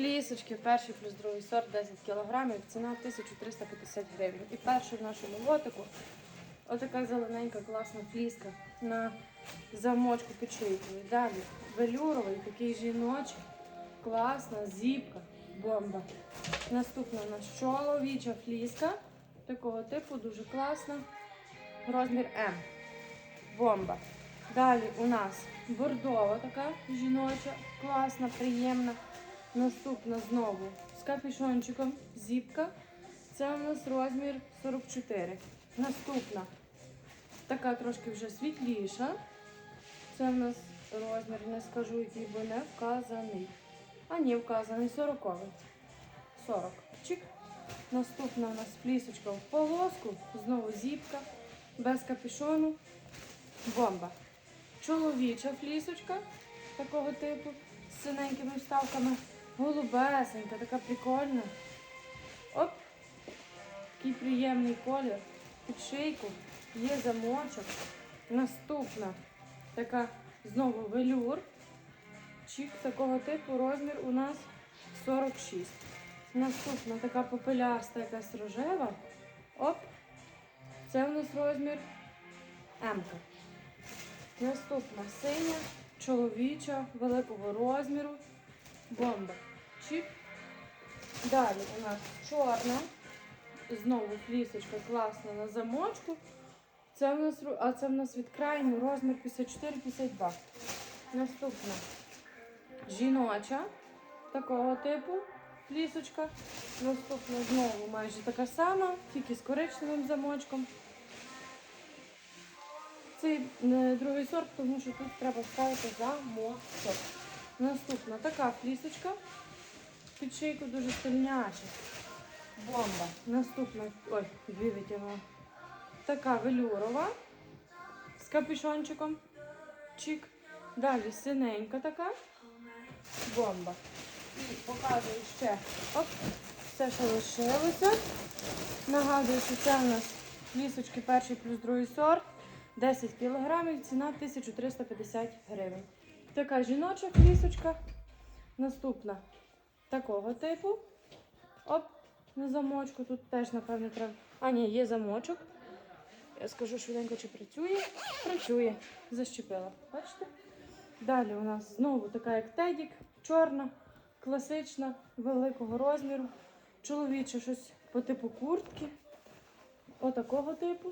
Лісочки, перший плюс другий сорт 10 кілограмів, ціна 1350 гривень. І перший в нашому лотику отака зелененька класна фліска на замочку печейковий. Далі велюровий, такий жіночий, класна, зіпка, бомба. Наступна у нас чоловіча фліска, такого типу, дуже класна. Розмір М. Бомба. Далі у нас бордова така жіноча, класна, приємна. Наступна знову з капюшончиком, зіпка. Це у нас розмір 44. Наступна така трошки вже світліша. Це у нас розмір, не скажу, який бо не вказаний. А ні, вказаний 40. 40. Чик. Наступна у нас плісочка в полоску, знову зіпка, без капюшону. Бомба. Чоловіча флісочка такого типу з синенькими вставками. Голубесенька, така прикольна. Оп! Такий приємний колір. Під шийку є замочок. Наступна така знову велюр. Чік такого типу розмір у нас 46. Наступна така попеляста, якась рожева. Оп! Це у нас розмір М. Наступна синя, чоловіча, великого розміру. Бомба. Чіп. Далі у нас чорна. Знову флісочка класна на замочку. Це у нас, а це в нас від крайню розмір 54-52. Наступна жіноча такого типу флісочка. Наступна знову майже така сама, тільки з коричневим замочком. Цей е, другий сорт, тому що тут треба ставити замочок. Наступна така флісочка. Під шийку дуже сильняча. Бомба. Наступна, ой, дві витягнула. Така велюрова з капюшончиком. Чик. Далі синенька така. Бомба. І показую ще. Оп, все, що лишилося. Нагадую, що це у нас флісочки перший плюс другий сорт. 10 кілограмів, ціна 1350 гривень. Така жіноча флісочка. Наступна такого типу. Оп, на замочку. Тут теж, напевно, треба. А, ні, є замочок. Я скажу швиденько, чи працює. Працює. Защепила. Бачите? Далі у нас знову така, як тедік, чорна, класична, великого розміру. Чоловіче щось по типу куртки. Отакого типу.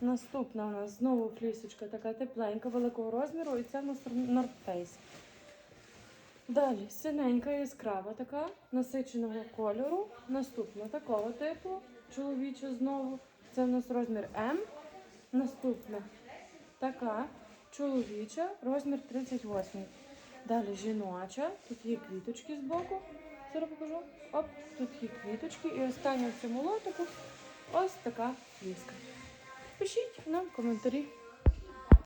Наступна у нас знову флісочка така тепленька, великого розміру, і це у нас North Face. Далі синенька яскрава така, насиченого кольору. Наступна такого типу, чоловіча знову. Це у нас розмір М. Наступна така чоловіча, розмір 38. Далі жіноча. Тут є квіточки збоку. Зараз покажу. Оп, тут є квіточки. І остання в цьому лотику ось така фліска. Пишіть нам коментарі.